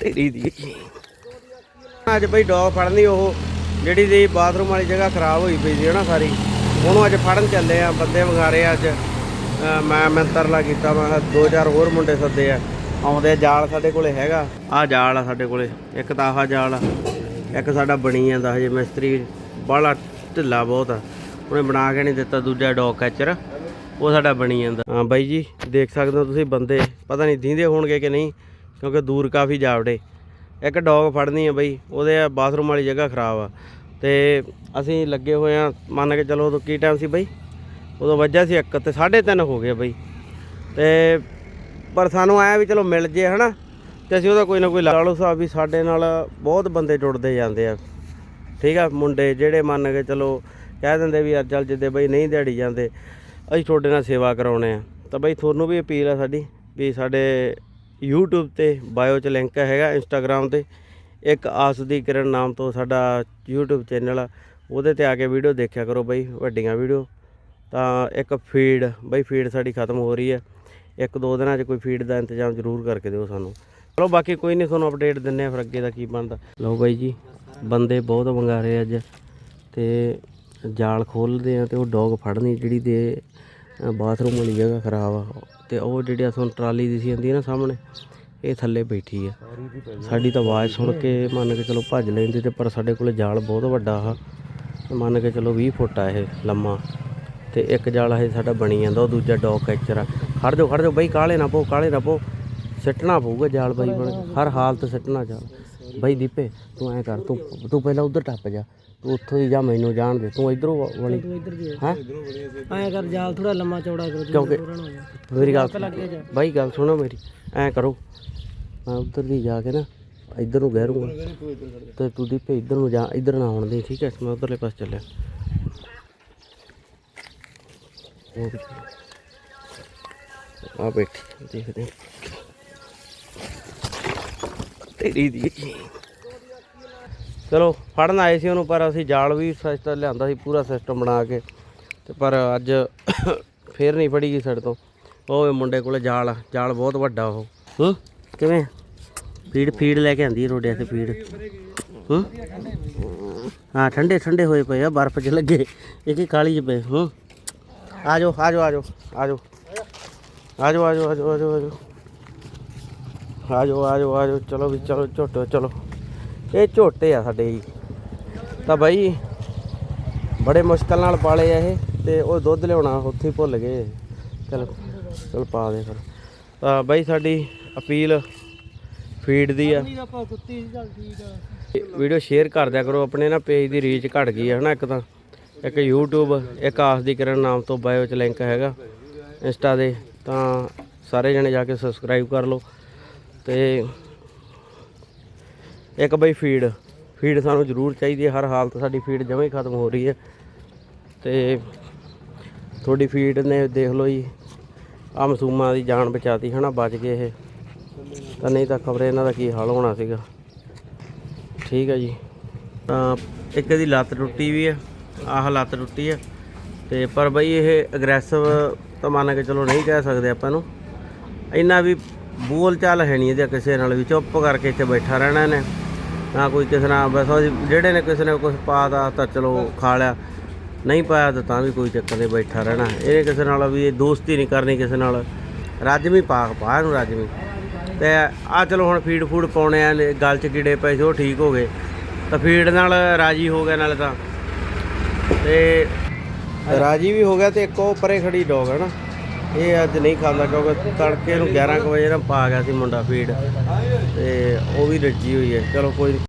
ਤੇਰੀ ਦੀ ਅੱਜ ਬਈ ਡੌਗ ਫੜਨੀ ਉਹ ਜਿਹੜੀ ਦੀ ਬਾਥਰੂਮ ਵਾਲੀ ਜਗ੍ਹਾ ਖਰਾਬ ਹੋਈ ਪਈ ਸੀ ਹਨਾ ਸਾਰੀ ਉਹਨੂੰ ਅੱਜ ਫੜਨ ਚੱਲੇ ਆ ਬੰਦੇ ਵਗਾਰੇ ਅੱਜ। ਅਹ ਮੈਂ ਮੰਤਰਲਾ ਕੀਤਾ ਮੈਂ ਕਿਹਾ ਦੋ ਚਾਰ ਹੋਰ ਮੁੰਡੇ ਸੱਦੇ ਆ ਆਉਂਦੇ ਆ, ਜਾਲ ਸਾਡੇ ਕੋਲੇ ਹੈਗਾ। ਆਹ ਜਾਲ ਆ ਸਾਡੇ ਕੋਲੇ ਇੱਕ ਤਾਂ ਆਹ ਜਾਲ ਆ ਇੱਕ ਸਾਡਾ ਬਣੀ ਜਾਂਦਾ ਹਜੇ ਮਿਸਤਰੀ ਬਾਹਲਾ ਢਿੱਲਾ ਬਹੁਤ ਆ। ਉਹਨੇ ਬਣਾ ਕੇ ਨਹੀਂ ਦਿੱਤਾ ਦੂਜਾ ਡੌਗ ਕੈਚਰ ਉਹ ਸਾਡਾ ਬਣੀ ਜਾਂਦਾ। ਹਾਂ ਬਾਈ ਜੀ ਦੇਖ ਸਕਦੇ ਹੋ ਤੁਸੀਂ ਬੰਦੇ ਪਤਾ ਨਹੀਂ ਦੀਂਦੇ ਹੋਣਗੇ ਕਿ ਨਹੀਂ। ਕਿਉਂਕਿ ਦੂਰ ਕਾਫੀ ਜਾਵੜੇ। ਇੱਕ ਡੌਗ ਫੜਨੀ ਆ ਬਈ, ਉਹਦੇ ਬਾਥਰੂਮ ਵਾਲੀ ਜਗ੍ਹਾ ਖਰਾਬ ਆ। ਤੇ ਅਸੀਂ ਲੱਗੇ ਹੋਏ ਆ, ਮੰਨ ਕੇ ਚਲੋ ਉਦੋਂ ਕੀ ਟਾਈਮ ਸੀ ਬਈ? ਉਦੋਂ ਵੱਜਿਆ ਸੀ ਇੱਕ ਤੇ 3:30 ਹੋ ਗਏ ਬਈ। ਤੇ ਪਰ ਸਾਨੂੰ ਆਇਆ ਵੀ ਚਲੋ ਮਿਲ ਜੇ, ਹਨਾ? ਤੇ ਅਸੀਂ ਉਹਦਾ ਕੋਈ ਨਾ ਕੋਈ ਲਾ ਲਓ ਵੀ ਸਾਡੇ ਨਾਲ ਬਹੁਤ ਬੰਦੇ ਜੁੜਦੇ ਜਾਂਦੇ ਆ। ਠੀਕ ਆ, ਮੁੰਡੇ ਜਿਹੜੇ ਮੰਨ ਕੇ ਚਲੋ ਕਹਿ ਦਿੰਦੇ ਵੀ ਯਾਰ ਚੱਲ ਜਿੱਦੇ ਬਈ ਨਹੀਂ ਦਿਹਾੜੀ ਜਾਂਦੇ, ਅਸੀਂ ਤੁਹਾਡੇ ਨਾਲ ਸੇਵਾ ਕਰਾਉਣੇ ਆ। ਤਾਂ ਬਈ ਤੁਹਾਨੂੰ ਵੀ ਅਪੀਲ ਆ ਸਾਡੀ ਵੀ ਸਾਡੇ YouTube ਤੇ ਬਾਇਓ 'ਚ ਲਿੰਕ ਹੈਗਾ, Instagram ਤੇ। ਇੱਕ ਆਸ ਦੀ ਕਿਰਨ ਨਾਮ ਤੋਂ ਸਾਡਾ YouTube ਚੈਨਲ ਆ। ਉਹਦੇ ਤੇ ਆ ਕੇ ਵੀਡੀਓ ਦੇਖਿਆ ਕਰੋ ਬਈ, ਵੱਡੀਆਂ ਵੀਡੀਓ ਤਾਂ ਇੱਕ ਫੀਡ ਬਈ ਫੀਡ ਸਾਡੀ ਖਤਮ ਹੋ ਰਹੀ ਹੈ ਇੱਕ ਦੋ ਦਿਨਾਂ 'ਚ ਕੋਈ ਫੀਡ ਦਾ ਇੰਤਜ਼ਾਮ ਜ਼ਰੂਰ ਕਰਕੇ ਦਿਓ ਸਾਨੂੰ। ਚਲੋ ਬਾਕੀ ਕੋਈ ਨਹੀਂ ਤੁਹਾਨੂੰ ਅਪਡੇਟ ਦਿੰਨੇ ਆ ਫਿਰ ਅੱਗੇ ਦਾ ਕੀ ਬਣਦਾ। ਲਓ ਬਾਈ ਜੀ, ਬੰਦੇ ਬਹੁਤ ਵੰਗਾਰੇ ਅੱਜ। ਤੇ ਜਾਲ ਖੋਲਦੇ ਆ ਤੇ ਉਹ ਡੌਗ ਫੜਨੀ ਜਿਹੜੀ ਦੇ ਬਾਥਰੂਮ ਵਾਲੀ ਜਗ੍ਹਾ ਖਰਾਬ ਆ। ਤੇ ਉਹ ਜਿਹੜੀ ਆ ਤੁਹਾਨੂੰ ਟਰਾਲੀ ਦੀ ਸੀ ਜਾਂਦੀ ਨਾ ਸਾਹਮਣੇ, ਇਹ ਥੱਲੇ ਬੈਠੀ ਆ। ਸਾਡੀ ਤਾਂ ਆਵਾਜ਼ ਸੁਣ ਕੇ ਮੰਨ ਕੇ ਚਲੋ ਭੱਜ ਲੈਂਦੇ ਤੇ ਪਰ ਸਾਡੇ ਕੋਲ ਜਾਲ ਬਹੁਤ ਵੱਡਾ ਆ। ਮੰਨ ਕੇ ਚਲੋ 20 ਫੁੱਟ ਆ ਇਹ ਲੰਮਾ। ਤੇ ਇੱਕ ਜਾਲ ਇਹ ਸਾਡਾ ਬਣੀ ਜਾਂਦਾ, ਉਹ ਦੂਜਾ ਡੌਗ ਕੈਚਰ ਆ। ਖੜ ਜਾਓ ਖੜ ਜਾਓ, ਬਈ ਕਾਲੇ ਨਾ ਪੋ ਕਾਲੇ ਨਾ ਪੋ ਸਿੱਟਣਾ ਪਊਗਾ ਜਾਲ ਬਾਈ ਬਣ ਹਰ ਹਾਲਤ ਸਿੱਟਣਾ ਜਾਲ। ਬਾਈ ਦੀਪੇ ਤੂੰ ਐ ਕਰ ਤੂੰ ਤੂੰ ਪਹਿਲਾਂ ਉਧਰ ਟੱਪ ਜਾ ਤੂੰ ਉੱਥੋਂ ਹੀ ਜਾ ਮੈਨੂੰ ਜਾਣ ਦੇ ਤੂੰ ਇਧਰੋਂ ਵਾਲੀ। ਇੱਧਰ ਦੀ ਹੈ? ਐਂ ਕਰ ਜਾਲ ਥੋੜਾ ਲੰਮਾ ਚੌੜਾ ਕਰੋ ਕਿਉਂਕਿ ਮੇਰੀ ਗੱਲ ਬਾਈ ਗੱਲ ਸੁਣੋ ਮੇਰੀ ਐ ਕਰੋ। ਮੈਂ ਉਧਰ ਦੀ ਜਾ ਕੇ ਨਾ ਇੱਧਰ ਨੂੰ ਗਹਿਰੂੰਗਾ ਤੇ ਤੂੰ ਦੀਪੇ ਇੱਧਰ ਨੂੰ ਜਾ ਇੱਧਰ ਨਾ ਆਉਣ ਦੇ ਠੀਕ ਹੈ? ਮੈਂ ਉਧਰਲੇ ਪਾਸੇ ਚੱਲਿਆ। ਆ ਬੈਠੀ ਦੇਖਦੇ। ਤੇਰੀ ਦੀ ਚਲੋ ਫੜਨ ਆਏ ਸੀ ਉਹਨੂੰ ਪਰ ਅਸੀਂ ਜਾਲ ਵੀ ਸਿਸਟਮ ਲਿਆਂਦਾ ਸੀ ਪੂਰਾ ਸਿਸਟਮ ਬਣਾ ਕੇ। ਤੇ ਪਰ ਅੱਜ ਫੇਰ ਨਹੀਂ ਫੜੀ ਗਈ ਸਾਡੇ ਤੋਂ। ਉਹ ਮੁੰਡੇ ਕੋਲੇ ਜਾਲ ਆ ਜਾਲ ਬਹੁਤ ਵੱਡਾ ਉਹ। ਹੂੰ? ਕਿਵੇਂ? ਫੀਡ ਫੀਡ ਲੈ ਕੇ ਆਂਦੀ ਰੋਡਿਆਂ ਤੇ ਫੀਡ। ਹੂੰ? ਹਾਂ ਠੰਡੇ ਠੰਡੇ ਹੋਏ ਪਏ ਆ ਬਰਫ਼ 'ਚ ਲੱਗੇ। ਇੱਕ ਹੀ ਕਾਲੀ 'ਚ ਪਏ ਹੂੰ। ਆ ਜਾਓ ਆ ਜਾਓ। ਆ ਜਾਓ ਆ ਜਾਓ ਆ ਜਾਓ ਆ ਜਾਓ ਆ ਜਾਓ। ਆ ਜਾਓ ਆ ਜਾਓ ਆ ਜਾਓ ਚਲੋ ਵੀ ਚਲੋ ਝੋਟੋ ਚਲੋ। ਇਹ ਝੋਟੇ ਆ ਸਾਡੇ ਜੀ। ਤਾਂ ਬਾਈ ਬੜੇ ਮੁਸ਼ਕਲ ਨਾਲ ਪਾਲੇ ਆ ਇਹ ਤੇ ਉਹ ਦੁੱਧ ਲਿਆਉਣਾ ਉੱਥੇ ਭੁੱਲ ਗਏ। ਚਲ ਚਲ ਪਾ ਦੇ ਫਿਰ। ਤਾਂ ਬਾਈ ਸਾਡੀ ਅਪੀਲ ਫੀਡ ਦੀ ਆ। ਵੀਡੀਓ ਸ਼ੇਅਰ ਕਰ ਦਿਆ ਕਰੋ। ਆਪਣੇ ਨਾ ਪੇਜ ਦੀ ਰੀਚ ਘਟ ਗਈ ਹੈ ਹਨਾ ਇੱਕ ਤਾਂ। ਇੱਕ YouTube ਇੱਕ ਆਸ ਦੀ ਕਿਰਨ ਨਾਮ ਤੋਂ ਬਾਇਓ ਚ ਲਿੰਕ ਹੈਗਾ। ਇੰਸਟਾ ਦੇ। ਤਾਂ ਸਾਰੇ ਜਣੇ ਜਾ ਕੇ ਸਬਸਕ੍ਰਾਈਬ ਕਰ ਲਓ। ਤੇ ਇੱਕ ਬਈ ਫੀਡ ਫੀਡ ਸਾਨੂੰ ਜ਼ਰੂਰ ਚਾਹੀਦੀ ਹੈ, ਹਰ ਹਾਲਤ ਸਾਡੀ ਫੀਡ ਜਮੇ ਖਤਮ ਹੋ ਰਹੀ ਹੈ। ਤੇ ਤੁਹਾਡੀ ਫੀਡ ਨੇ ਦੇਖ ਲਓ ਜੀ ਆ ਮਾਸੂਮਾਂ ਦੀ ਜਾਨ ਬਚਾਤੀ, ਹਨਾ, ਬਚ ਗਏ ਇਹ। ਤਾਂ ਨਹੀਂ ਤਾਂ ਖਬਰੇ ਇਹਨਾਂ ਦਾ ਕੀ ਹਾਲ ਹੋਣਾ ਸੀਗਾ। ਠੀਕ ਹੈ ਜੀ। ਤਾਂ ਇੱਕ ਦੀ ਲੱਤ ਟੁੱਟੀ ਵੀ ਹੈ, ਆਹ ਲੱਤ ਟੁੱਟੀ ਹੈ। ਤੇ ਪਰ ਬਈ ਇਹ ਅਗਰੈਸਿਵ ਤਾਂ ਮੰਨ ਕੇ ਚਲੋ ਨਹੀਂ ਕਹਿ ਸਕਦੇ ਆਪਾਂ ਨੂੰ ਇੰਨਾ ਵੀ ਬੋਲ ਚਾਲ ਹੈ ਨਹੀਂ ਇਹਦੇ ਕਿਸੇ ਨਾਲ ਵੀ, ਚੁੱਪ ਕਰਕੇ ਇੱਥੇ ਬੈਠਾ ਰਹਿਣਾ ਨੇ ਨਾ ਕੋਈ ਕਿਸੇ ਨਾਲ, ਬਸ ਜਿਹੜੇ ਨੇ ਕਿਸੇ ਨੇ ਕੁਝ ਪਾਤਾ ਤਾਂ ਚਲੋ ਖਾ ਲਿਆ। ਨਹੀਂ ਪਾਇਆ ਤਾਂ ਤਾਂ ਵੀ ਕੋਈ ਚੱਕਰ ਨਹੀਂ, ਬੈਠਾ ਰਹਿਣਾ। ਇਹਨੇ ਕਿਸੇ ਨਾਲ ਵੀ ਇਹ ਦੋਸਤੀ ਨਹੀਂ ਕਰਨੀ ਕਿਸੇ ਨਾਲ। ਰਾਜਮੀ ਪਾ ਪਾ ਇਹਨੂੰ ਰਾਜਮੀ ਤੇ ਆ ਚਲੋ ਹੁਣ ਫੀਡ ਫੂਡ ਪਾਉਣੇ ਆ ਗਲ ਚ ਕੀੜੇ ਪਏ ਸੀ, ਉਹ ਠੀਕ ਹੋ ਗਏ। ਤਾਂ ਫੀਡ ਨਾਲ ਰਾਜੀ ਹੋ ਗਿਆ ਨਾਲੇ ਤਾਂ। ਤੇ ਰਾਜੀ ਵੀ ਹੋ ਗਿਆ ਤੇ ਇੱਕ ਉਹ ਪਰੇ ਖੜੀ ਡੌਗ ਹੈ ਨਾ। ਇਹ ਅੱਜ ਨਹੀਂ ਖਾਂਦਾ ਕਿਉਂਕਿ ਤੜਕੇ ਨੂੰ 11 ਕੁ ਵਜੇ ਨਾ ਪਾ ਗਿਆ ਸੀ ਮੁੰਡਾ ਫੀਡ ਤੇ ਉਹ ਵੀ ਰੱਜੀ ਹੋਈ ਹੈ। ਚਲੋ ਕੋਈ